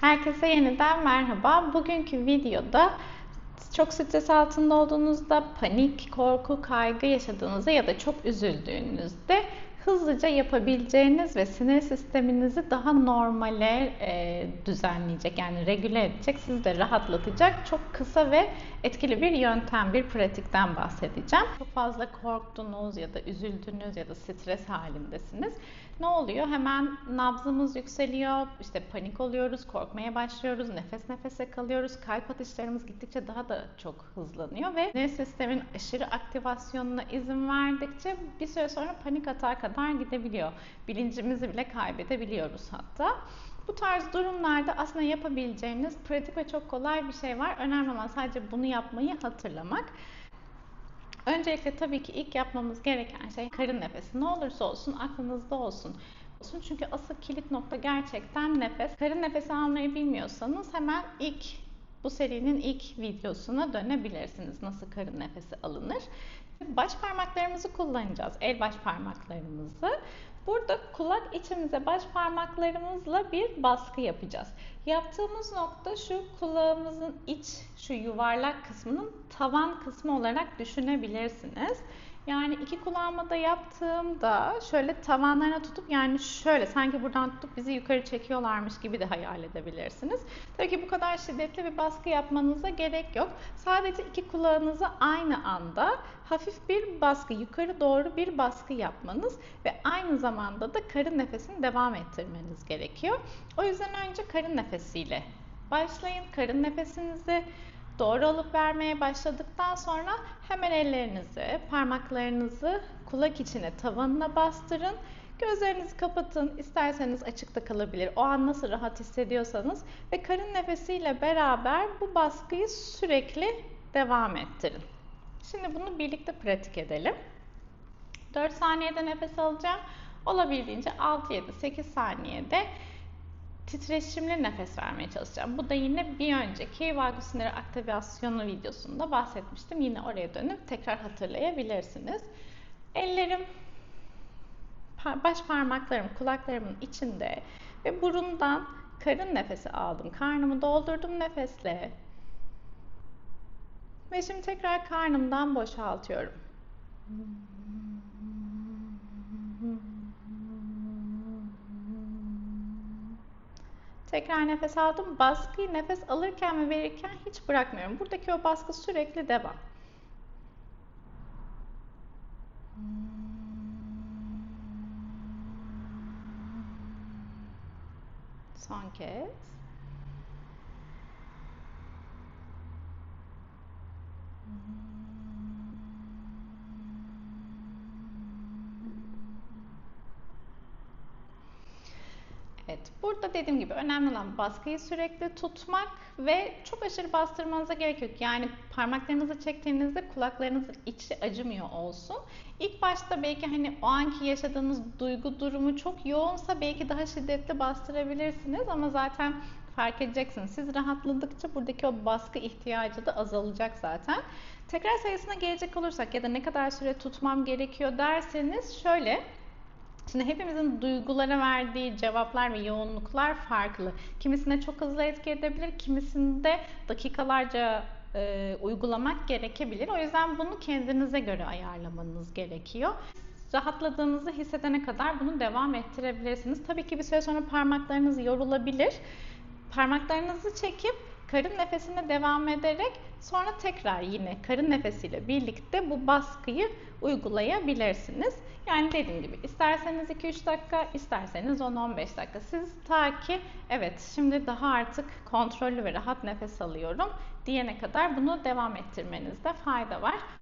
Herkese yeniden merhaba. Bugünkü videoda çok stres altında olduğunuzda, panik, korku, kaygı yaşadığınızda ya da çok üzüldüğünüzde hızlıca yapabileceğiniz ve sinir sisteminizi daha normale e, düzenleyecek yani regüle edecek, sizi de rahatlatacak çok kısa ve etkili bir yöntem, bir pratikten bahsedeceğim. Çok fazla korktunuz ya da üzüldünüz ya da stres halindesiniz. Ne oluyor? Hemen nabzımız yükseliyor, işte panik oluyoruz, korkmaya başlıyoruz, nefes nefese kalıyoruz, kalp atışlarımız gittikçe daha da çok hızlanıyor ve sinir sistemin aşırı aktivasyonuna izin verdikçe bir süre sonra panik atağa kadar gidebiliyor. Bilincimizi bile kaybedebiliyoruz hatta. Bu tarz durumlarda aslında yapabileceğiniz pratik ve çok kolay bir şey var. Önemli olan sadece bunu yapmayı hatırlamak. Öncelikle tabii ki ilk yapmamız gereken şey karın nefesi. Ne olursa olsun aklınızda olsun. Çünkü asıl kilit nokta gerçekten nefes. Karın nefesi almayı bilmiyorsanız hemen ilk bu serinin ilk videosuna dönebilirsiniz. Nasıl karın nefesi alınır. Baş parmaklarımızı kullanacağız. El baş parmaklarımızı. Burada kulak içimize baş parmaklarımızla bir baskı yapacağız. Yaptığımız nokta şu kulağımızın iç, şu yuvarlak kısmının tavan kısmı olarak düşünebilirsiniz. Yani iki kulağıma da yaptığımda şöyle tavanlarına tutup yani şöyle sanki buradan tutup bizi yukarı çekiyorlarmış gibi de hayal edebilirsiniz. Tabii ki bu kadar şiddetli bir baskı yapmanıza gerek yok. Sadece iki kulağınızı aynı anda hafif bir baskı, yukarı doğru bir baskı yapmanız ve aynı zamanda da karın nefesini devam ettirmeniz gerekiyor. O yüzden önce karın nefesiyle başlayın. Karın nefesinizi Doğru alıp vermeye başladıktan sonra hemen ellerinizi, parmaklarınızı kulak içine, tavanına bastırın. Gözlerinizi kapatın. İsterseniz açıkta kalabilir. O an nasıl rahat hissediyorsanız ve karın nefesiyle beraber bu baskıyı sürekli devam ettirin. Şimdi bunu birlikte pratik edelim. 4 saniyede nefes alacağım. Olabildiğince 6, 7, 8 saniyede titreşimli nefes vermeye çalışacağım. Bu da yine bir önceki vagus siniri aktivasyonu videosunda bahsetmiştim. Yine oraya dönüp tekrar hatırlayabilirsiniz. Ellerim baş parmaklarım kulaklarımın içinde ve burundan karın nefesi aldım. Karnımı doldurdum nefesle. Ve şimdi tekrar karnımdan boşaltıyorum. Tekrar nefes aldım. Baskıyı nefes alırken ve verirken hiç bırakmıyorum. Buradaki o baskı sürekli devam. Son kez. Evet, burada dediğim gibi önemli olan baskıyı sürekli tutmak ve çok aşırı bastırmanıza gerek yok. Yani parmaklarınızı çektiğinizde kulaklarınızın içi acımıyor olsun. İlk başta belki hani o anki yaşadığınız duygu durumu çok yoğunsa belki daha şiddetli bastırabilirsiniz ama zaten fark edeceksiniz. Siz rahatladıkça buradaki o baskı ihtiyacı da azalacak zaten. Tekrar sayısına gelecek olursak ya da ne kadar süre tutmam gerekiyor derseniz şöyle Şimdi hepimizin duygulara verdiği cevaplar ve yoğunluklar farklı. Kimisine çok hızlı etki edebilir, kimisinde dakikalarca e, uygulamak gerekebilir. O yüzden bunu kendinize göre ayarlamanız gerekiyor. Rahatladığınızı hissedene kadar bunu devam ettirebilirsiniz. Tabii ki bir süre sonra parmaklarınız yorulabilir. Parmaklarınızı çekip karın nefesine devam ederek sonra tekrar yine karın nefesiyle birlikte bu baskıyı uygulayabilirsiniz. Yani dediğim gibi isterseniz 2-3 dakika, isterseniz 10-15 dakika. Siz ta ki evet şimdi daha artık kontrollü ve rahat nefes alıyorum diyene kadar bunu devam ettirmenizde fayda var.